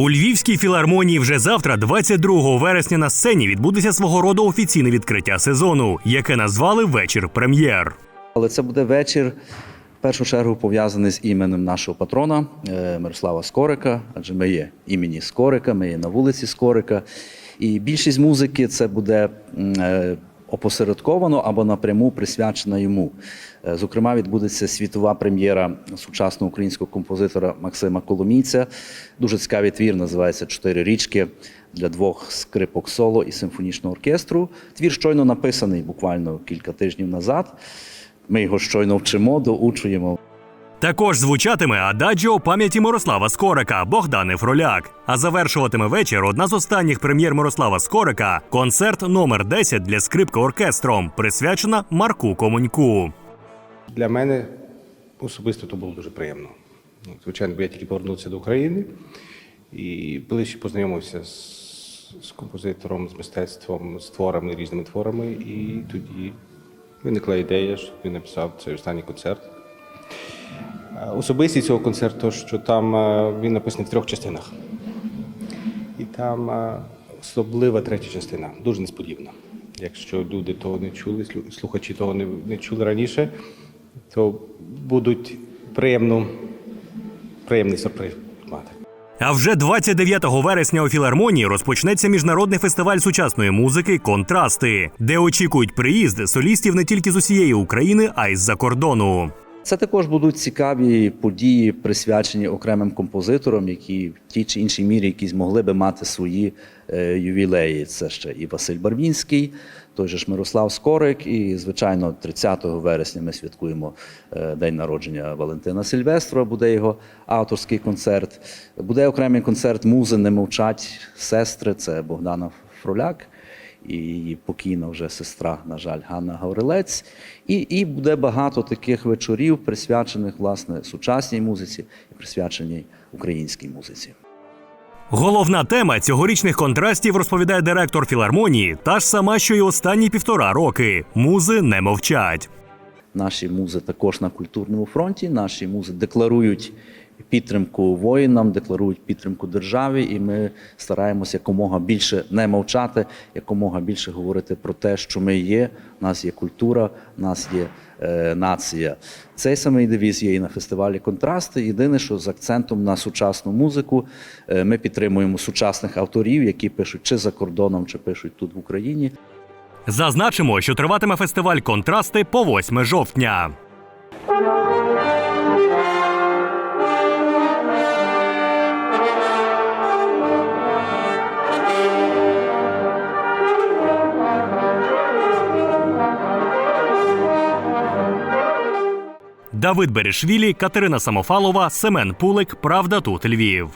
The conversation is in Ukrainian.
Львівській філармонії вже завтра, 22 вересня, на сцені відбудеться свого роду офіційне відкриття сезону, яке назвали вечір прем'єр. Але це буде вечір в першу чергу пов'язаний з іменем нашого патрона е, Мирослава Скорика, адже ми є імені Скорика, ми є на вулиці Скорика. І більшість музики це буде е, опосередковано або напряму присвячена йому. Е, Зокрема, відбудеться світова прем'єра сучасного українського композитора Максима Коломійця. Дуже цікавий твір, називається Чотири річки для двох скрипок соло і симфонічного оркестру. Твір щойно написаний буквально кілька тижнів назад. Ми його щойно вчимо, доучуємо. Також звучатиме ададжіо пам'яті Мирослава Скорика Богдани Фроляк. А завершуватиме вечір одна з останніх прем'єр Мирослава Скорика концерт номер 10 для скрипки оркестром, присвячена Марку Комуньку. Для мене особисто то було дуже приємно. Ну, Звичайно, я тільки повернувся до України і ближче познайомився з, з композитором, з мистецтвом, з творами, різними творами. І тоді виникла ідея, що він написав цей останній концерт. Е, Особистість цього концерту, що там е, він написаний в трьох частинах. І там е, особлива третя частина, дуже несподівана. Якщо люди того не чули, слухачі того не, не чули раніше, то будуть приємно, приємний сюрприз мати. А вже 29 вересня у філармонії розпочнеться міжнародний фестиваль сучасної музики Контрасти, де очікують приїзд солістів не тільки з усієї України, а й з-за кордону. Це також будуть цікаві події, присвячені окремим композиторам, які в тій чи іншій мірі якісь могли би мати свої е, ювілеї. Це ще і Василь Барвінський, той же ж Мирослав Скорик, і, звичайно, 30 вересня ми святкуємо е, день народження Валентина Сильвестрова, буде його авторський концерт. Буде окремий концерт Музи не мовчать сестри, це Богдана Фроляк і її покійна вже сестра, на жаль, Ганна Гаврилець. І, і буде багато таких вечорів, присвячених власне сучасній музиці і присвяченій українській музиці. Головна тема цьогорічних контрастів розповідає директор філармонії, та ж сама, що й останні півтора роки. Музи не мовчать. Наші музи також на культурному фронті. Наші музи декларують підтримку воїнам, декларують підтримку державі, і ми стараємося якомога більше не мовчати, якомога більше говорити про те, що ми є. У нас є культура, у нас є е, нація. Цей самий девіз є і на фестивалі Контрасти. Єдине, що з акцентом на сучасну музику е, ми підтримуємо сучасних авторів, які пишуть чи за кордоном, чи пишуть тут в Україні. Зазначимо, що триватиме фестиваль Контрасти по 8 жовтня. Давид Берешвілі, Катерина Самофалова, Семен Пулик. Правда тут Львів.